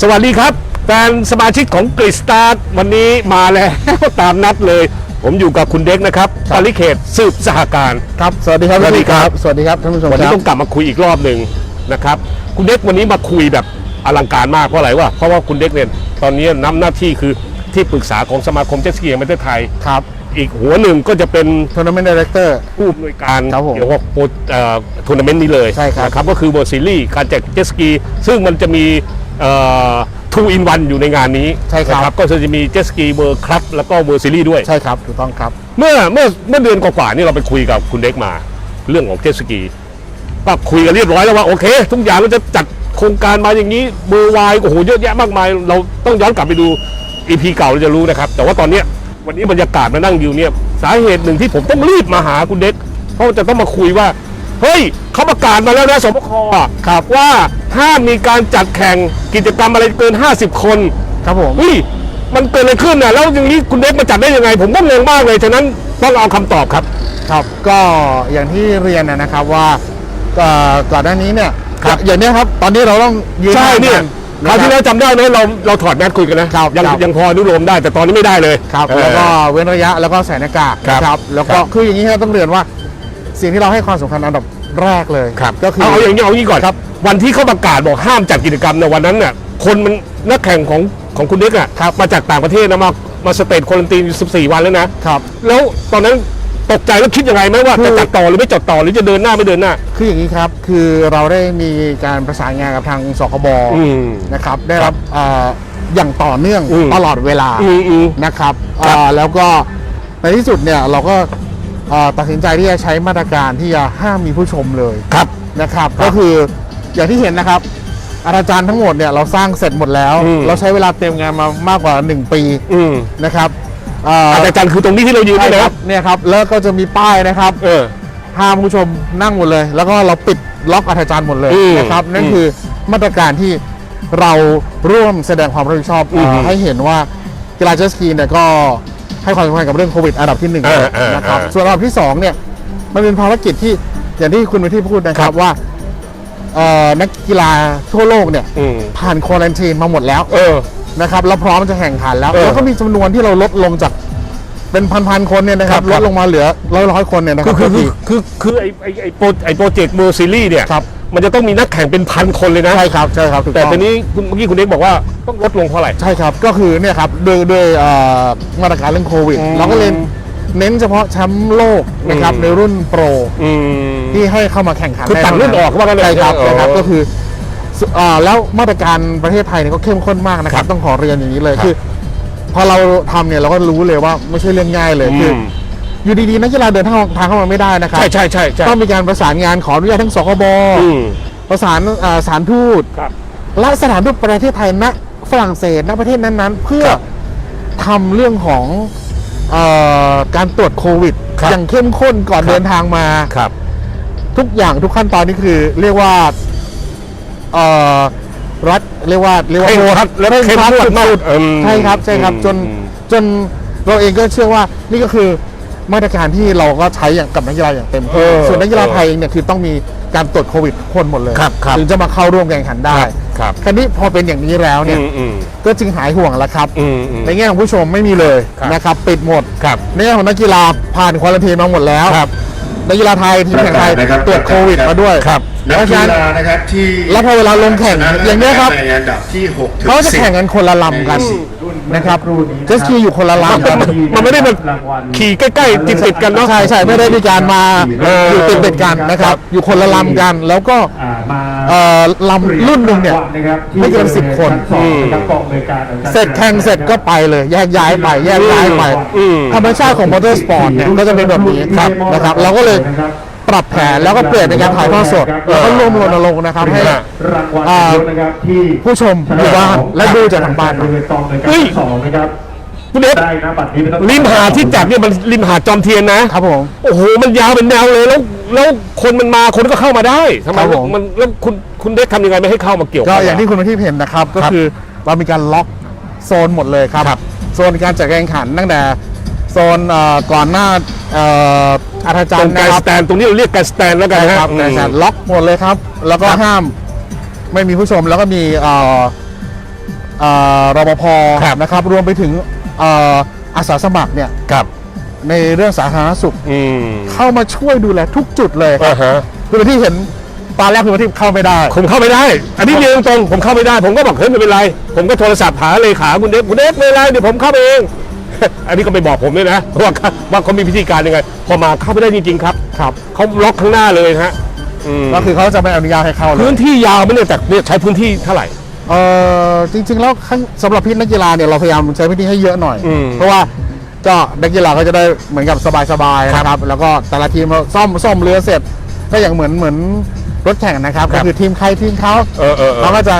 สวัสดีครับแฟนสมาชิกของกริสตาร์วันนี้มาแล้ว ตามนัดเลย ผมอยู่กับคุณเด็กนะครับปาริเขตสืบสหการ ครับสวัสดีครับสวัสดีครับ สวัสดีครับท่านผู้ชมวันคนี้รับต้องกลับมาคุยอีกรอบหนึ่งนะครับ คุณเด็กวันนี้มาคุยแบบอลังการมากเพราะอะไรวะเพราะว่าคุณเด็กเนี่ยตอนนี้นับหน้าที่คือที่ปรึกษาของสมาคมเจ็ตสกีแห่งประเทศไทยครับอีกหัวหนึ่งก็จะเป็นทัวร์นาเมนต์ดีเรคเตอร์ผู้อำนวยการครับผมเกี่ยวกับโปรเอ่อทัวร์นาเมนต์นี้เลยใช่ครับนะครับก็คือ World Series การแจกเจ็ตสกี ซึ่งมันจะมี ทูอินวันอยู่ในงานนี้ใช่ครับ นะก็จะมีเจ็ตสกีเวิร์คลับแล้วก็เวิร์ซีรีส์ด้วย ใช่ครับถูกต้องครับ เมื่อเมื่อเมื่อเดือนกว่าๆนี่เราไปคุยกับคุณเด็กมา เรื่องของเจ็ตสกีก็คุยกันเรียบร้อยแล้วว่าโอเค ทุกอย่างเราจะจัดโครงการมาอย่างนี้เบอร์วายโอ้โหเยอะแยะมากมาย เราต้องย้อนกลับไปดูอีพีเก่าเราจะรู้นะครับ แต่ว่าตอนเนี้ยวันนี้บรรยากาศมานั่งอยู่เนี่ยสาเหตุหนึ่งที่ผมต้องรีบมาหาคุณเด็กเพราะจะต้องมาคุยว่า เฮ้ยเขาประกาศมาแล้วนะสบคครับว่า ห้ามมีการจัดแข่งกิจกรรมอะไรเกิน 50 คนครับผมเฮ้ยมันเกิดอะไรขึ้นน่ะแล้วอย่างนี้คุณเด็กมาจัดได้ยังไง ผมก็งงมากเลยฉะนั้นต้องเอาคำตอบครับ ครับก็อย่างที่เรียนนะนะครับว่าเอ่อก่อนหน้านี้เนี่ยครับ อย่างเนี้ยครับ ตอนนี้เราต้องยืนใช่เนี่ยห่างคราวกัที่นะแล้วจำได้ไหมเราเราถอดแมสคุยกันนะครับยังครับยังพออนุโลมได้แต่ตอนนี้ไม่ได้เลยครับเออ แล้วก็เว้นระยะแล้วก็ใส่หน้ากากครับนะครับแล้วก็ครับ คืออย่างนี้ครับต้องเรียนว่า สิ่งที่เราให้ความสำคัญอันดับแรกเลย ก็คือ เอาอย่างนี้เอาอย่างนี้ก่อนครับ วันที่เขาประกาศบอกห้ามจัดกิจกรรมในยวันนั้นน่ะคนมันนักแข่งของของคุณเด็กอะมาจากต่างประเทศนะมามาสเตทควอนตีน14 วันแล้วนะครับแล้วตอนนั้นตกใจแล้วคิดยังไงไหมว่าคือจะจัดต่อหรือไม่จัดต่อหรือจะเดินหน้าไม่เดินหน้า คืออย่างนี้ครับ คือเราได้มีการประสานงานกับทางสคบอืมนะครับ ได้รับเอ่ออย่างต่อเนื่องอืมตลอดเวลาอืมอืมนะครับครับเอ่อแล้วก็ในที่สุดเนี่ยเราก็เอ่อตัดสินใจที่จะใช้มาตรการที่จะห้ามมีผู้ชมเลยครับนะครับครับก็คือ อย่างที่เห็นนะครับ อาจารย์ทั้งหมดเนี่ยเราสร้างเสร็จหมดแล้ว อืม เราใช้เวลาเตรียมงานมามากกว่า 1 ปีอืมนะครับเอ่ออาจารย์คือตรงนี้ที่เรายืนใช่นี่คนะรับเนี่ยครับแล้วก็จะมีป้ายนะครับเออ ห้ามผู้ชมนั่งหมดเลย แล้วก็เราปิดล็อกอาจารย์หมดเลยอืมนะครับนั่นอืมคือมาตรการที่เราร่วมแสดงความรับผิดชอบอืมเอ่อให้เห็นว่ากีฬาเจ็ตสกีเนี่ยก็ให้ความสำคัญกับเรื่องโควิดอันดับที่หนึ่งเออเออนะครับเออ ส่วนอันดับที่สองเนี่ยมันเป็นภารกิจที่อย่างที่คุณไปที่พูดนะคครัรับบว่าเอ่อ นักกีฬาทั่วโลกเนี่ยอืม ผ่านควอลันทีนมาหมดแล้วเออ นะครับแล้วพร้อมจะแข่งขันแล้วเออแล้วก็มีจำนวนที่เราลดลงจากเป็นพันๆคนเนี่ยนะครับครับลดลงมาเหลือร้อยร้อยๆคนเนี่ยนะคคืรัอบคือคือคือคือไอไอไอโปรไอโปรเจกต์เมอร์ซีรีส์เนี่ยครับมันจะต้องมีนักแข่งเป็นพันคนเลยนะ ใช่ครับใช่ครับถูกแต่ต้องตอนนี้คุณเมื่อกี้คุณเด็กบอกว่าต้องลดลงเพราะอะไร ใช่ครับ ก็คือเนี่ยครับด้วยด้วยเอ่อมาตรการเรื่องโควิด อืมเราก็เลย เน้นเฉพาะแชมป์โลกนะครับอืมในรุ่นโปรอืมที่ให้เข้ามาแข่งขันคือได้ตัดรุ่นออกว่างั้นเลยใช่ครับอ๋อใช่ครับก็คือสเอ่อแล้วมาตรการประเทศไทยเนี่ยก็เข้มข้นมากนะคครัรับบต้องขอเรียนอย่างนี้เลยครับคือ พอเราทำเนี่ยเราก็รู้เลยว่าไม่ใช่เรื่องง่ายเลยคือมอยู่ดีๆนักกีฬาเดินทางทางเข้ามาไม่ได้นะครับ ใช่ใช่ใช่ใช่ต้องมีการประสานงานขออนุญาตทั้งสคบอืมประสานเอ่อสถารทูตครับและสถานทูตประเทศไทยณฝรั่งเศสณประเทศนั้นๆ เพื่อครับทำเรื่องของเออ การตรวจโควิดครับอย่างเข้มข้นก่อนครับเดินทางมาครับ ทุกอย่างทุกขั้นตอนนี่คือ เรียกว่าเอ่อรัฐเรียกว่าเรียกว่าเคร่งครัดและเร่งเข้มครัดงวดมากสุดอืมๆใช่ครับใช่ครับอืมจนอืมจนเราเองก็เชื่อว่านี่ก็คือมาตรการที่เราก็ใช้อย่างกับนักกีฬาอย่างเต็มเอที่อส่วนนักกีฬาไทยเองเนี่ยคือต้องมีการตรวจโควิดทุกคนหมดเลยครับครับถึงจะมาเข้าร่วมแข่งขันได้ครับคราวนี้พอเป็นอย่างนี้แล้วเนี่ยอืมอืม ก็จึงหายห่วงแล้วครับ อืมอืม ในแง่ของผู้ชมไม่มีเลยครับ นะครับปิดหมด ครับ ในแง่ของนักกีฬาผ่านควอลันทีนมาหมดแล้วครับ นักกีฬาไทยทีมแข่งไทยประกาศนะครับ ตรวจโควิดมาด้วยครับ นักเพราะฉะกีนั้น ฬานะครับที่แล้วพอเวลาลงแข่งชะอย่างเนี้ยครับ ในอันดับที่6ถึงเขาจะ10แข่งกันคนละลำกัน นะครับเจสกีอยู่คนละลำกันมันไม่ได้มาขี่ใกล้ๆติดติดๆกันเนาะ ใช่ใช่ไม่ได้มีการมาเอออยู่ติดติดๆกันนะครับ อยู่คนละลำกัน แล้วก็อ่ามาเอ่อ ลำรุ่นหนึ่งเนี่ยนะครับที่ไม่เกิน10คนชั้สองนะครับกองบริการของเสร็จแข่งเสร็จก็ไปเลยแยกย้ายไป แยกย้ายไปอืมธรรมชาติของมอเตอร์สปอร์ตเนี่ยก็จะเป็นแบบนี้ครับนะครับ เราก็เลยปรับแผนแล้วก็เปลี่ยนในการถ่ายทอดสดแล้วก็ร่วมรณรงค์นะครับให้รางวัลอ่านะครับที่ผู้ชมอยู่บ้านและดูจากทางบ้านบริเวณกองบริการเฮ้ยชั้นสองนะ ครับคุณเด็กได้นะบัตรนี้เป็นต้นริมหาดที่จัดเนี่ยมันริมหาดจอมเทียนนะครับผม โอ้โหมันยาวเป็นแนวเลยแล้วแล้วคนมันมาคนก็เข้ามาได้ทำไมครับผม มันแล้วคุณคุณเด็กทำยังไงไม่ให้เข้ามาเกี่ยวก็ข้อย่างที่คุณมาที่เห็นนะครับ ก็คือเรามีการล็อกโซนหมดเลยครับ โซนการจัดการแข่งขันตั้งแต่โซนเอ่อก่อนหน้าเอ่ออาจาตรรงย์กานะรคสรับแตนตรงนี้เราเรียกการสแตนแล้วกันใช่นะครับอืมการจัดล็อกหมดเลยครับ แล้วก็ครับ ห้ามไม่มีผู้ชมแล้วก็มีเอ่อเอ่อรปภครับนะครับ รวมไปถึงเอ่ออาสาสมัครเนี่ยครับในเรื่องสาธารณสุข อืมเข้ามาช่วยดูแลทุกจุดเลยครัอ่าบฮะคือที่เห็นตอนแรกคือที่เข้าไม่ได้ ผมเข้าไม่ได้ อันนี้เรียนตรงๆผมเข้าไม่ได้ ผมก็บอกเฮ้ยไม่เป็นไร ผมก็โทรศัพท์หาเลขาคุณเดฟคุณเดฟไม่เป็นไรเดี๋ยวผมเข้าไปเอง อันนี้ก็ไม่บอกผมด้วยนะว่าว่าเขามีพิธีการยังไง พอมาเข้าไม่ได้จริงๆครับครับเขาล็อกข้างหน้าเลยฮะอืม ก็คือเขาจะไม่อนุญาตให้เข้าเลย พื้นที่ยาวไหม่เนี่ยแต่เนี่ยใช้พื้นที่เท่าไหร่ เออจริง ๆ แล้วข้างสำหรับพี่นักกีฬาเนี่ยเราพยายามใช้พื้นที่ให้เยอะหน่อย อืมเพราะว่าก็นักกีฬาก็จะได้เหมือนกับสบายๆนะครับ แล้วก็แต่ละทีมซ่อมซ่อมเรือเสร็จ ก็อย่างเหมือนเหมือนรถแข่งนะครับครัก็บคือทีมใครทีมเขาเออเออเอเราอก็จะ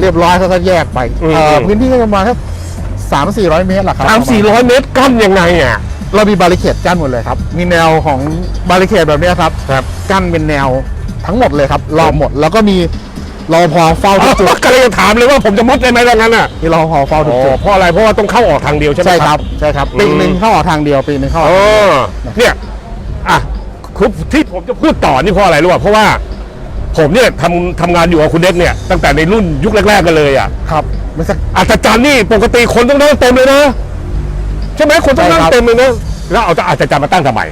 เรียบร้อยเขาก็แยกไปอืม เอ่อพื้นที่ก็ประมาณแค่สามสี่ร้อยเมตรแหละครับ สามสี่ร้อยเมตรกั้นยังไงอะ เรามีบาริเคดกั้นหมดเลยครับ มีแนวของบาริเคดแบบเนี้ยครับ ครับ กั้นเป็นแนวทั้งหมดเลยครับรอบหมด แล้วก็มี รอพอเฝ้าทุกจุดก็เลยจะถามเลยว่าผมจะมุดได้ไหมดังนั้นอะมีรอพอเฝ้าทุกอ๋จุอดเพราะอะไรเพราะว่าต้องเข้าออกทางเดียวใช่ไหมใช่ครับใช่ครับปีหนึ่งเข้าออกทางเดียวปีหนึ่งเข้าออกอ๋ทางเดียวอเนี่ยอะคือที่ผมจะพูดต่อนี่เพราะอะไรรู้ป่ะเพราะว่าผมเนี่ยทำทำงานอยู่กับคุณเด็กเนี่ยตั้งแต่ในรุ่นยุคแรก ๆกันเลยอะครับไม่สักอาจารย์นี่ปกติคนต้องนั่งเต็มเลยนะใช่ไหมคนต้องนั่งใช่ครับเต็มเลยนะแล้วเอาอาจารย์มาตั้งทำไม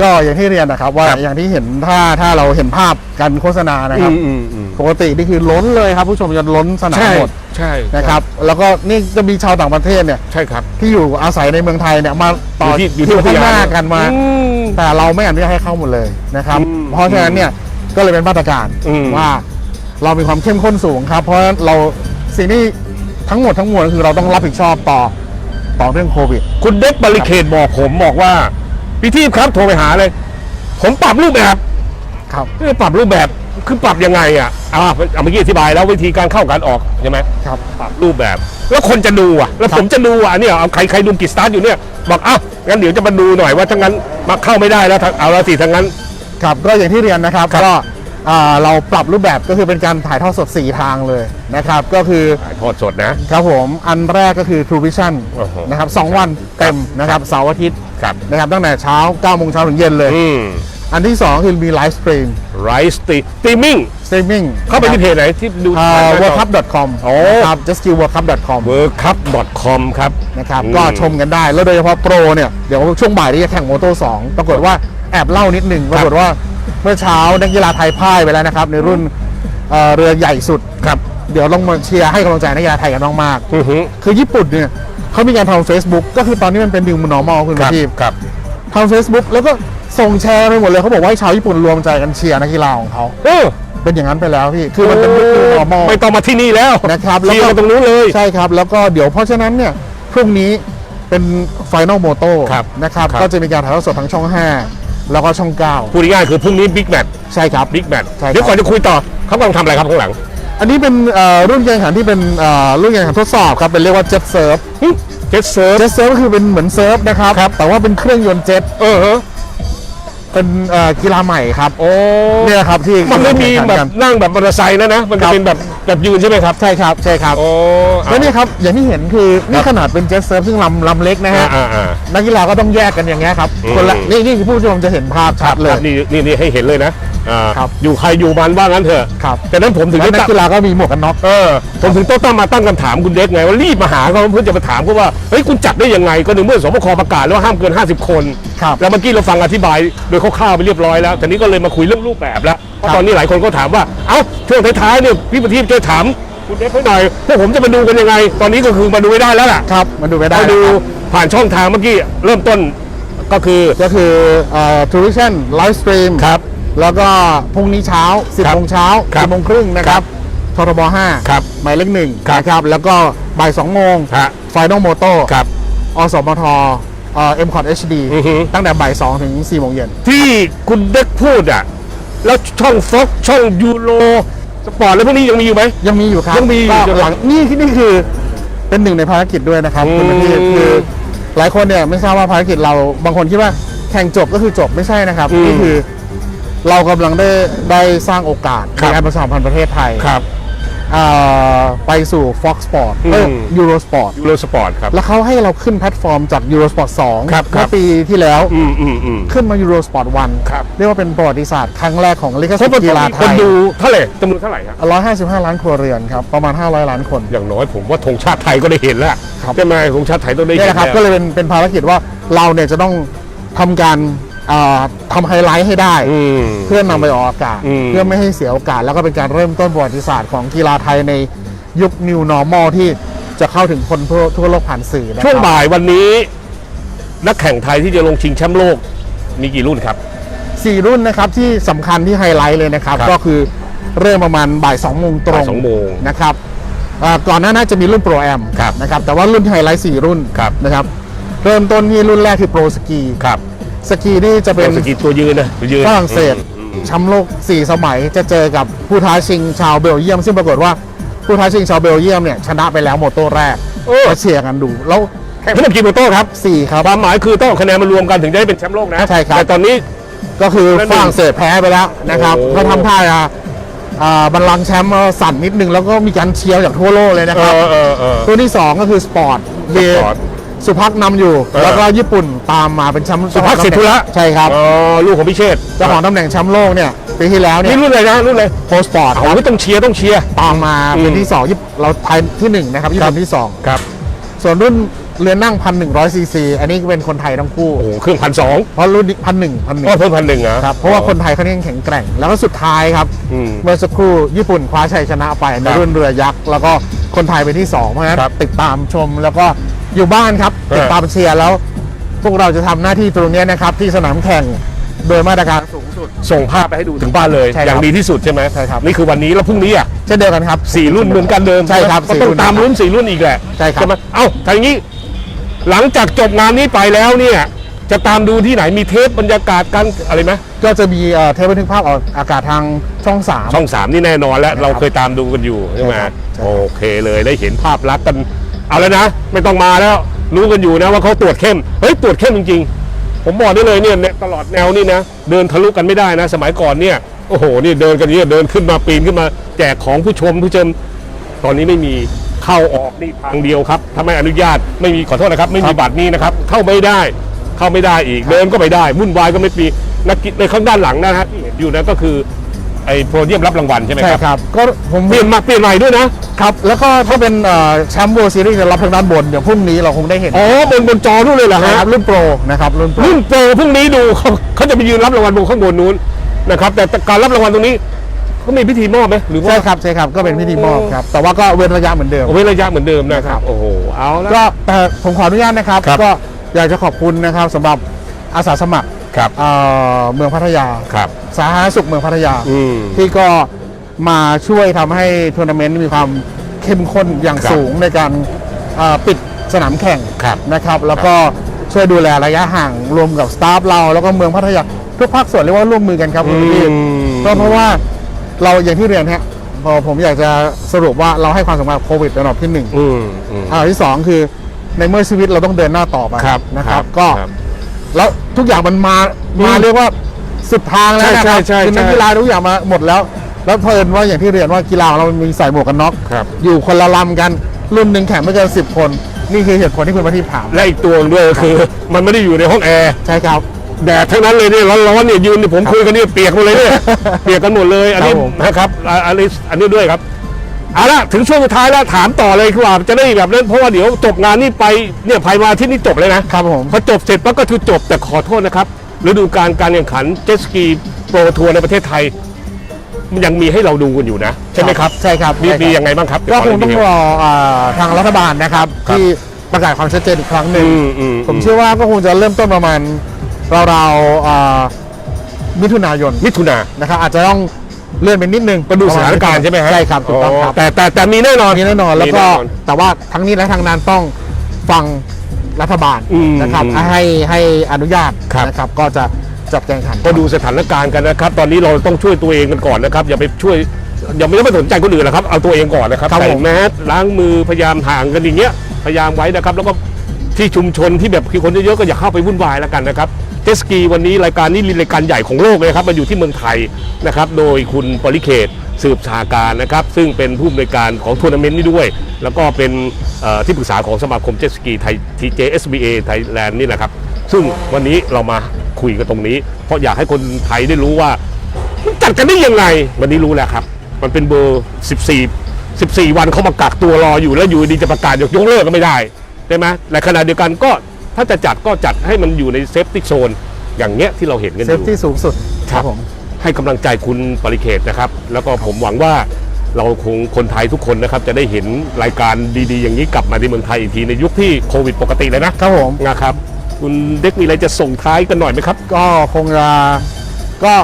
ก็อย่างที่เรียนนะครับว่าครับอย่างที่เห็นถ้าถ้าเราเห็นภาพการโฆษณานะครับอืมอืม ปกตินี่คือล้นเลยครับ ผู้ชมจนล้นสนามใช่หมดใช่นะครับ แล้วก็นี่จะมีชาวต่างประเทศเนี่ยใช่ครับที่อยู่อาศัยในเมืองไทยเนี่ยมาต่ออยู่ที่อยู่คิวที่ข้างหน้าพัทยากันมาอืมแต่เราไม่อนุญาตให้เข้าหมดเลยนะครับอืมเพราะฉะนั้นเนี่ยก็เลยเป็นมาตรการอืมว่าเรามีความเข้มข้นสูงครับ เพราะฉะนั้นเราสิ่งที่ทั้งหมดทั้งมวลคือเราต้องรับผิดชอบต่อต่อเรื่องโควิด คุณเด็กบริเคดบอกผมบอกว่าพี่ทีพครับโทรไปหาเลย ผมปรับรูปแบบ ครับเอ้ยปรับรูปแบบ คือปรับยังไงอะอ่าเอาเมื่อกี้อธิบายแล้ววิธีการเข้าการออกใช่ไหมครับ ปรับรูปแบบ แล้วคนจะดูอะ แล้วผมจะดูอะเนี่ยเอาใครใครดูกิจสตาร์ทอยู่เนี่ยบอกอ้าวงั้นเดี๋ยวจะมาดูหน่อยว่าถ้างั้นมาเข้าไม่ได้แล้วถ้าเอาละสิถ้างั้น ครับก็อย่างที่เรียนนะครับครับก็อ่าเราปรับรูปแบบก็คือเป็นการถ่ายทอดสด 4 ทางเลยนะครับ ก็คือถ่ายทอดสดนะครับผมอันแรกก็คือ True Vision โอ้โหนะครับสองวันเต็มนะครับเสาร์อาทิตย์ครับนะครับตั้งแต่เช้า9โมงเช้าถึงเย็นเลย อืมอันที่2คือมีไลฟ์สตรีมไรสตีสตรีมมิ่งสตรีมมิ่งเข้าไปที่เพจไหนที่ดู worldcup.com โอ้นะครับ justskillworldcup.com เวิร์คัพ .com ครับ นะครับอืมก็ชมกันได้ แล้วโดยเฉพาะโปรเนี่ย เดี๋ยวช่วงบ่ายที่จะแข่งโมโต2ปรากฏว่าแอบเล่านิดหนึ่งปรากฏว่าเมื่อเช้านักกีฬาไทยพ่ายไปแล้วนะครับ ในรุ่นเอ่อเรือใหญ่สุดครับ เดี๋ยวลงมาเชียร์ให้กำลังใจนักกีฬาไทยกันมากอือฮึๆคือญี่ปุ่นเนี่ยเขามีการทำ Facebook ก็คือตอนนี้มันเป็น new normal คุณครับพี่ครับ ทำ Facebook แล้วก็ส่งแชร์ไปหมดเลยเขาบอกว่าให้ชาวญี่ปุ่นรวมใจกันเชียร์นักกีฬาของเขาเออเป็นอย่างนั้นไปแล้วพี่คือมันเป็น new normal ไม่ต้องมาที่นี่แล้วนะครับเชียร์กันตรงนู้นเลย ใช่ครับ แล้วก็เดี๋ยวเพราะฉะนั้นเนี่ยพรุ่งนี้เป็น Final Moto ครับนะครับครับ ก็จะมีการถ่ายทอดสดทั้งช่อง 5 แล้วก็ช่อง พูดง่ายๆคือพรุ่งนี้บิ๊กแมตช์9 ใช่ครับ บิ๊กแมตช์ใช่ครับ เดี๋ยวก่อนจะคุยต่อเขากำลังทำอะไรครับข้างหลัง อันนี้เป็นเอ่อรุ่นการแข่งขันที่เป็นเอ่อรุ่นการแข่งขันทดสอบครับเป็นเรียกว่า Jet Surf เจ็ตเซิร์ฟ Jet Surf ก็คือเป็นเหมือนเซิร์ฟนะครับ แต่ว่าเป็นเครื่องยนต์เจ็ตเออฮะเป็นเอ่อกีฬาใหม่ครับโอ้เนี่ยครับที่มันไม่มีแข่งขันแบบกัน นั่งแบบมอเตอร์ไซค์นะนะ มันคจะรับเป็นแบบแบบยืนใช่ไหมครับ ใช่ครับใช่ครับโอ้แล้วเนี่ยครับอย่างที่เห็นคือนี่ขนาดเป็นเจ็ตเซิร์ฟซึ่งลำลำเล็กนะอ่าฮะอ่าอ่า นักกีฬาก็ต้องแยกกันอย่างเงี้ยครับอืม คนละนี่นี่คือผู้ชมจะเห็นภาพชัดเลยครับนี่นี่นี่ให้เห็นเลยนะ อ่าครับ อยู่ใครอยู่มันว่างั้นเถอะครับแต่นั้นผมถึงแล้วได้นักตั้งกีฬาก็มีหมวกกันน็อก เออผมถึงต้องตั้งมาตั้งคำถามคุณเด็กไงว่ารีบมาหาเขาเพื่อจะมาถามเขาว่าเฮ้ยคุณจัดได้ยังไงก็ในเมื่อสบคประกาศแล้วว่าห้ามเกิน 50 คน ครับ แล้วเมื่อกี้เราฟังอธิบายโดยคร่าวๆไปเรียบร้อยแล้วแต่นี้ก็เลยมาคุยเรื่องรูปแบบแล้วเพราะครับตอนนี้หลายคนก็ถามว่าเอ้าช่วงท้ายๆเนี่ยพี่ประทีปช่วยถามคุณเด็กให้หน่อยพวกผมจะมาดูกันยังไง ตอนนี้ก็คือมาดูไม่ได้แล้วล่ะ ครับมันดูไม่ได้เราดูนะครับผ่านช่องทางเมื่อกี้เริ่มต้นก็คือ ก็คือเอ่อ True Vision Live Stream ครับ แล้วก็พรุ่งนี้เช้าครั10บโมงเช้าครับ10โมงครึ่งนะครับทรบ5ครับ หมายเลขหนึ่งครับ นะครับแล้วก็บ่าย2โมงฮะ Final Moto ครับ อสมทเอ่อ m c o t HD อือฮึ ตั้งแต่บ่าย2ถึง4โมงเย็น ที่คุณเด็กพูดอะ แล้วช่องฟ็อกช่องยูโรสปอร์ตแล้วพวกนี้ยังมีอยู่ไหม ยังมีอยู่ครับยังมีอยู่ก็หลังนี่ที่นี่คือเป็นหนึ่งในภารกิจด้วยนะครับอืมคุณประทีปคือหลายคนเนี่ยไม่ทราบว่าภารกิจเราบางคนคิดว่าแข่งจบก็คือจบไม่ใช่นะครับอืม นี่คือ เรากำลังได้ได้สร้างโอกาสครับในการประชาสัมพันธ์ประเทศไทยครับเอ่อไปสู่ Fox Sport อืมเอ้ย Euro Sport ยูโรสปอร์ตครับ แล้วเขาให้เราขึ้นแพลตฟอร์มจาก Euro Sport 2ครับครัเมื่บอปีที่แล้ว อืมอืมอืม ขึ้นมา Euro Sport ครับ 1 เรียกว่าเป็นประวัติศาสตร์ครั้งแรกของลิขเพสิทราะมันธิ์กีฬาไทคนย ดูเท่าไหร่จำนวนเท่าไหร่ครับ 155 ล้านครัวเรือนครับ ประมาณ 500 ล้านคน อย่างน้อยผมว่าธงชาติไทยก็ได้เห็นแล้วครับ ใช่ไหมธงชาติไทยต้องได้นี่เห็แหนละครับแล้วก็เลยเป็นเป็นภารกิจว่าเราเนี่ยจะต้องทำการอ่า ทำไฮไลท์ให้ได้อืมเพื่อนำไปออกอากาศอืมเพื่อไม่ให้เสียโอกาส แล้วก็เป็นการเริ่มต้นประวัติศาสตร์ของกีฬาไทยในยุค New Normal ที่จะเข้าถึงคนทั่วทั่วโลกผ่านสื่อนะครับช่วงบ่ายวันนี้ นักแข่งไทยที่จะลงชิงแชมป์โลกมีกี่รุ่นครับสี่รุ่นนะครับที่สำคัญที่ไฮไลท์เลยนะครับครับ ก็คือเริ่มประมาณบ่าย2โมงตรงบ่าย2โมงนะครับอ่าก่อนหน้านั้นจะมีรุ่นโปรแอมครับนะครับแต่ว่ารุ่นไฮไลท์4รุ่นครับนะครับเริ่มต้นที่รุ่นแรกคือโปรสกีครับ สกีนี่จะเป็เป็นนสกีตัวยืนนะตัวยืนฝรั่งเศสอืมอืมแชมป์โลก 4 สมัยจะเจอกับผู้ท้าชิงชาวเบลเยียม ซึ่งปรากฏว่าผู้ท้าชิงชาวเบลเยียมเนี่ยชนะไปแล้วโมโต้แรกเออมาเชียร์กันดู แล้วแข่งทั้งหมดกี่โมโต้ครับ 4 ครับ ความหมายคือต้องเอาคะแนนมารวมกันถึงจะได้เป็นแชมป์โลกนะใช่ครับ แต่ตอนนี้ ก็คือนั่นฝรั่งเศสแพ้ไปแล้วนะครับโอ้ ก็ทำท่าอ่าอ่าบัลลังก์แชมป์สั่นนิดนึงแล้วก็มีการเชียร์จากทั่วโลกเลยนะเอครับ อเออเออ ตัวที่ 2 ก็คือสปอร์ตเบ สปอร์ตสุภักนำอยู่ เออ แล้วก็ญี่ปุ่นตามมาเป็นแชมป์สุภักดิ์สิทธุระใช่ครับอ๋อลูกของพิเชษเจ้าของตำแหน่งแชมป์โลกเนี่ยปีที่แล้วเนี่ยนี่รุ่นอะไรนะรุ่นอะไรโพสปอร์ตโอ้โหต้องเชียร์ต้องเชียร์ ตามมาเป็นอืมที่2ญี่ปุ่นเราไทยที่1นะครับญี่ปุ่นที่ครับ2ส่วนรุ่นเรือนั่ง1,100ซีซีอันนี้ก็เป็นคนไทยทั้งคู่ โอ้โหเครื่องพันสองเพราะรุ่นพันหนึ่งพันหนึ่งก็เพิ่มพันหนึ่งเหรอ ครับเพราะว่าคนไทยเขาเนี่ยแข็งแกร่ง แล้วก็สุดท้ายครับอืมเมื่อสักครู่ญี่ปุ่นคว้าชัยชนะไปในครับรุ่นเรือยักษ์แล้วก็คนไทยเป็นที่2เพราะฉะนั้นครับ ติดตามชมแล้วก็ อยู่บ้านครับเออติดตามเชียร์แล้ว พวกเราจะทำหน้าที่ตรงเนี้ยนะครับ ที่สนามแข่งโดยมาตรการสูงสุด ส่งภาพไปให้ดูถึงบ้านเลยใช่ครับอย่างดีที่สุดใช่ไหมใช่ครับนี่คือวันนี้แล้วพรุ่งนี้อะเช่นเดียวกันครับสี่รุ่นเหมือนกันเดิมใช่ครับก็สี่ต้องรุ่นตามรุ่นสี่รุ่นอีกแหละใช่ครับไหมเอ้าทางนี้ หลังจากจบงานนี้ไปแล้วเนี่ยจะตามดูที่ไหนมีเทปบรรยากาศกันอะไรไหมก็จะมีเอ่อเทปบันทึกภาพออกอากาศทางช่องสามช่องสามนี่แน่นอนแล้ว เราเคยตามดูกันอยู่ใช่ไหมใช่ครับใช่ครับโอเคเลยได้เห็นภาพลักษณ์กัน เอาแล้วนะ ไม่ต้องมาแล้ว รู้กันอยู่นะว่าเขาตรวจเข้มเฮ้ยตรวจเข้มจริง ๆ ผมบอกได้เลยเนี่ยเนี่ยตลอดแนวนี่นะ เดินทะลุกันไม่ได้นะ สมัยก่อนเนี่ยโอ้โหนี่เดินกันเนี่ยเดินขึ้นมาปีนขึ้นมา แจกของผู้ชมผู้ชม ตอนนี้ไม่มีเข้าออกนี่ทางเดียวครับถ้าไม่อนุญาตไม่มีขอโทษนะครับ ไม่มีบัตรนี้นะครับ เข้าไม่ได้ เข้าไม่ได้อีกเดินก็ไม่ได้วุ่นวายก็ไม่ปีนักกีในข้างด้านหลังนะฮะที่เห็นอยู่นะก็คือ ไอ้โพเดียมรับรางวัลใช่ไหมใช่ครับครับ ก็ผมเปลี่ยนมาเปลี่ยนใหม่ด้วยนะครับ แล้วก็ถ้าเป็นเอ่อแชมป์โวซีรีส์จะรับทางด้านบน เดี๋ยวพรุ่งนี้เราคงได้เห็นอ๋อบนบนจอนู่นเลยเหรอนะฮะครับรุ่นโปรนะครับรุ่นโปรรุ่นโปรพรุ่งนี้ดูเขาเขาจะไปยืนรับรางวัลบนข้างบนนู้นนะครับแต่แต่การรับรางวัลตรงนี้เขามีพิธีมอบไหมหรือว่าใช่ครับใช่ครับก็เป็นพิธีมอบครับแต่ว่าก็เว้นระยะเหมือนเดิมเอาไว้ระยะเหมือนเดิมนะครับโอ้โหเอาละก็แต่ผมขออนุญาตนะครับครับก็อยากจะขอบคุณนะครับสำหรับอาสาสมัคร ครับเอ่อเมืองพัทยา ครับ สาธารณสุขเมืองพัทยา อืม ที่ก็มาช่วยทำให้ทัวร์นาเมนต์มีความเข้มข้นอย่างครับสูงในการเอ่อปิดสนามแข่งครับนะครับ แล้วก็ช่วยดูแลระยะห่างรวมกับสตาฟเรา แล้วก็เมืองพัทยา ทุกภาคส่วนเรียกว่าร่วมมือกันครับคุณพี่อืม ก็เพราะว่าเราอย่างที่เรียนฮะพอผมอยากจะสรุปว่าเราให้ความสำคัญกับโควิดเป็นอันดับที่หนึ่ง อืมอืม อันดับที่สองคือในเมื่อชีวิตเราต้องเดินหน้าต่อไปครับนะครับ ครับก็ครับ แล้วทุกอย่างมันมามาอืมเรียกว่าสุดทางแล้วนะคใช่รับใช่คือนักใช่กีฬาทุกอย่างมาหมดแล้ว แล้วเพลินว่าอย่างที่เรียนว่ากีฬาของเรามันมีใส่หมวกกันน็อกครับ อยู่คนละลำกันรุ่นหนึ่งแข่งไม่เกินสิบคน นี่คือเหตุผลที่คุณมาที่ถามและอีกตัวหนึ่งด้วยก็คือ มันไม่ได้อยู่ในห้องแอร์ใช่ครับ แดดทั้งนั้นเลยเนี่ยร้อนๆเนี่ยยืนเนี่ยผมคุยกันเนี่ยเปียกหมดเลยเนี่ย เปียกกันหมดเลย อันนี้ครับผม นะครับอ่าอันนี้อันนี้ด้วยครับ เอาละถึงช่วงสุดท้ายแล้วถามต่อเลยคือว่าจะได้แบบนั้นเพราะว่าเดี๋ยวจบงานนี้ไปเนี่ยภายมาที่นี่จบเลยนะครับผมพอจบเสร็จปั๊บก็คือจบแต่ขอโทษนะครับฤดูการการแข่งขันเจ็ตสกีโปรทัวร์ในประเทศไทย มันยังมีให้เราดูกันอยู่นะ ใช่ไหมครับใช่ครับมีใช่ครับมียังไงบ้างครับก็คงต้องเดี๋ยวรออ่าทางรัฐบาลนะครับครับ ที่ประกาศความชัดเจนอีกครั้งหนึ่ง อืมอืมผมเชื่อว่าก็คงจะเริ่มต้นประมาณราวๆอ่ามิถุนายนมิถุนา นะครับอาจจะต้อง เลื่อนไปนิดนึงก็ดูสถานการณ์ใช่ไหมฮะใช่ครับถูกต้องครับแต่แต่แต่มีแน่นอนมีแน่นอนแล้วก็มีน่นอนแต่ว่าทั้งนี้และทางนั้นต้องฟังรัฐบาลอืมนะครับอืมให้ให้อนุญาตครับนะครับก็จะจับแข่งขันก็ดูสถานการณ์กันนะครับ ตอนนี้เราต้องช่วยตัวเองกันก่อนนะครับ อย่าไปช่วยอย่าไม่ต้องไปสนใจคนอื่นหรอกครับ เอาตัวเองก่อนนะครับครับใส่ผมแมสล้างมือพยายามห่างกันอย่างเงี้ยพยายามไว้นะครับ แล้วก็ที่ชุมชนที่แบบคือคนเยอะๆก็อย่าเข้าไปวุ่นวายแล้วกันนะครับ เจสกีวันนี้รายการนี้รายการใหญ่ของโลกเลยครับมาอยู่ที่เมืองไทยนะครับโดยคุณปริเขตสืบชาการนะครับซึ่งเป็นผู้อำนวยการของทัวร์นาเมนต์นี้ด้วย แล้วก็เป็นที่ปรึกษาของสมาคมเจสกีไทย TJSBA ไทยแลนด์นี่แหละครับ ซึ่งวันนี้เรามาคุยกันตรงนี้ เพราะอยากให้คนไทยได้รู้ว่าจัดกันได้ยังไง วันนี้รู้แล้วครับ มันเป็นเบอร์ 14 14 วันเขามากักตัวรออยู่แล้วอยู่ดีจะประกาศยกยกเลิกก็ไม่ได้ใช่ไหมและขณะเดียวกันก็ ถ้าจะจัดก็จัดให้มันอยู่ในเซฟตี้โซนอย่างเงี้ยที่เราเห็นกันอเซฟยู่ ที่สูงสุดครับผม ให้กำลังใจคุณปริเขตนะครับ แล้วก็ผมหวังว่าเราคงคนไทยทุกคนนะครับ จะได้เห็นรายการดีๆ อย่างนี้กลับมาในเมืองไทยอีกทีในยุคที่โควิดปกติเลยนะครับผม นะครับคุณเด็กมีอะไรจะส่งท้ายกันหน่อยไหมครับ ก็คงจะก็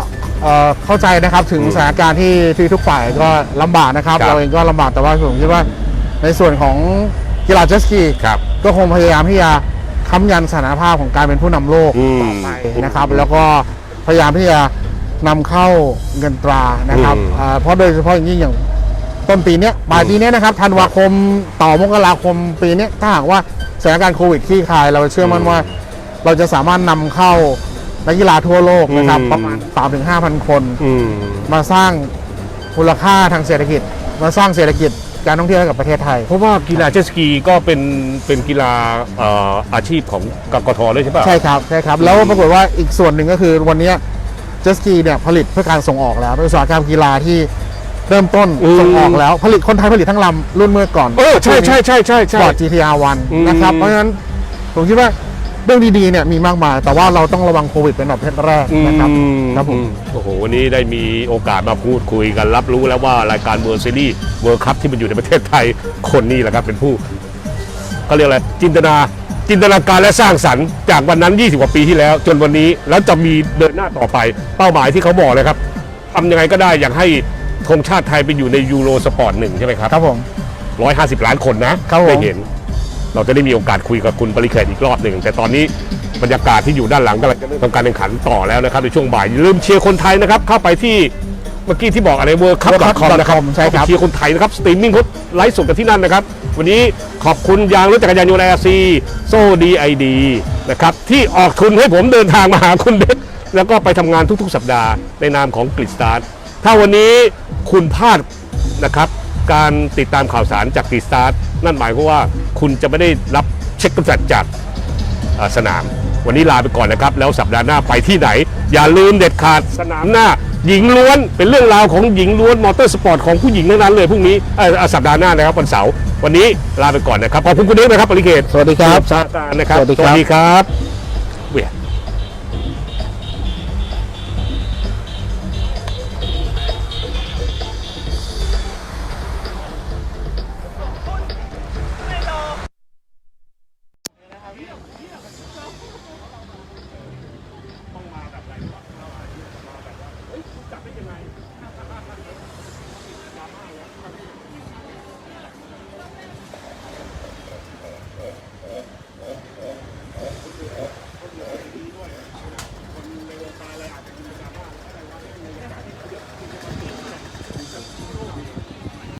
เอ่อเข้าใจนะครับถึงอืมสถานการณ์ที่ที่ทุกฝ่ายก็ลำบากนะครับ ครับ เราเองก็ลำบากแต่ว่าผมคิดว่าในส่วนของกีฬาเจตสกี ครับ ก็คงพยายามที่จะ ค้ำยันสถานภาพของการเป็นผู้นำโลกอืมต่อไปนะครับ แล้วก็พยายามที่จะนำเข้าเงินตรานะครับอืม อ่าเพราะโดยเฉพาะอย่างยิ่งอย่างต้นปีเนี้ยปลายปีเนี้ยนะครับธันวาคมต่อมกราคมปีเนี้ยถ้าหากว่าสถานการณ์โควิดคลี่คลาย เราเชื่อมั่นว่า เราจะสามารถนำเข้านักกีฬาทั่วโลกนะครับอืม ประมาณ 3-5,000 คน อืม มาสร้างมูลค่าทางเศรษฐกิจ มาสร้างเศรษฐกิจ การท่องเที่ยวให้กับประเทศไทย เพราะว่ากีฬาเจ็ตสกีก็เป็นเป็นกีฬาเอ่ออาชีพของกกทด้วยใช่ปะใช่ครับใช่ครับ แล้วปรากฏว่าอีกส่วนหนึ่งก็คือวันเนี้เจสกีเนี่ยผลิตเพื่อการส่งออกแล้วเป็นอุตสาหกรรมกีฬาที่เริ่มต้นอืม ส่งออกแล้ว ผลิตคนไทยผลิตทั้งลำรุ่นเมื่อก่อนเออใช่ใช่ใช่ใช่ใช่ บอร์ด GTR อืม1นะครับเพราะฉะนั้นผมคิดว่าเรื่องดีๆเนี่ยมีมากมาย แต่ว่าเราต้องระวังโควิดเป็นอันดับแรกนะครับอืมครับผม โอ้โหวันนี้ได้มีโอกาสมาพูดคุยกัน รับรู้แล้วว่ารายการเวิร์ซีรีส์เวิร์คัพที่มันอยู่ในประเทศไทยคนนี้แหละครับเป็นผู้เขาเรียกอะไรจินตนาจินตนาการและสร้างสรรค์จากวันนั้น 20 กว่าปีที่แล้ว จนวันนี้แล้วจะมีเดินหน้าต่อไป เป้าหมายที่เขาบอกเลยครับทำยังไงก็ได้อยากให้ธงชาติไทยไปอยู่ในยูโรสปอร์ตหนึ่งใช่ไหมครับครับผม 150 ล้านคนนะครับผม ได้เห็น เราจะได้มีโอกาสคุยกับคุณปริเขตอีกรอบหนึ่ง แต่ตอนนี้บรรยากาศที่อยู่ด้านหลังกำลังจะเริ่มทำการแข่งขันต่อแล้วนะครับในช่วงบ่ายอย่าลืมเชียร์คนไทยนะครับเข้าไปที่เมื่อกี้ที่บอกอะไรเวิร์คัพ worldcup.com นะครับใช่ครับเข้าไปเชียร์คนไทยนะครับสตรีมมิ่งเขาไลฟ์สดกันที่นั่นนะครับ วันนี้ขอบคุณยางรถจักรยานยนต์ไอซีโซ่ดีไอดีนะครับที่ออกทุนให้ผมเดินทางมาหาคุณเด็กแล้วก็ไปทำงานทุกๆ สัปดาห์ในนามของกริดสตาร์ถ้าวันนี้คุณพลาดนะครับ การติดตามข่าวสารจากกรีสตาร์นั่นหมายความว่าคุณจะไม่ได้รับเช็คกำจัดจากเอ่อสนาม วันนี้ลาไปก่อนนะครับ แล้วสัปดาห์หน้าไปที่ไหน อย่าลืมเด็ดขาดสนามหน้า หญิงล้วนเป็นเรื่องราวของหญิงล้วนมอเตอร์สปอร์ตของผู้หญิงทั้งนั้นเลยพรุ่งนี้เอ่อเอ่อสัปดาห์หน้านะครับวันเสาร์วันนี้ลาไปก่อนนะครับขอบคุณคุณเด็กนะครับปริเกตสวัสดีครับสถานการณ์นะครับสวัสดีครับสวัสดีครับ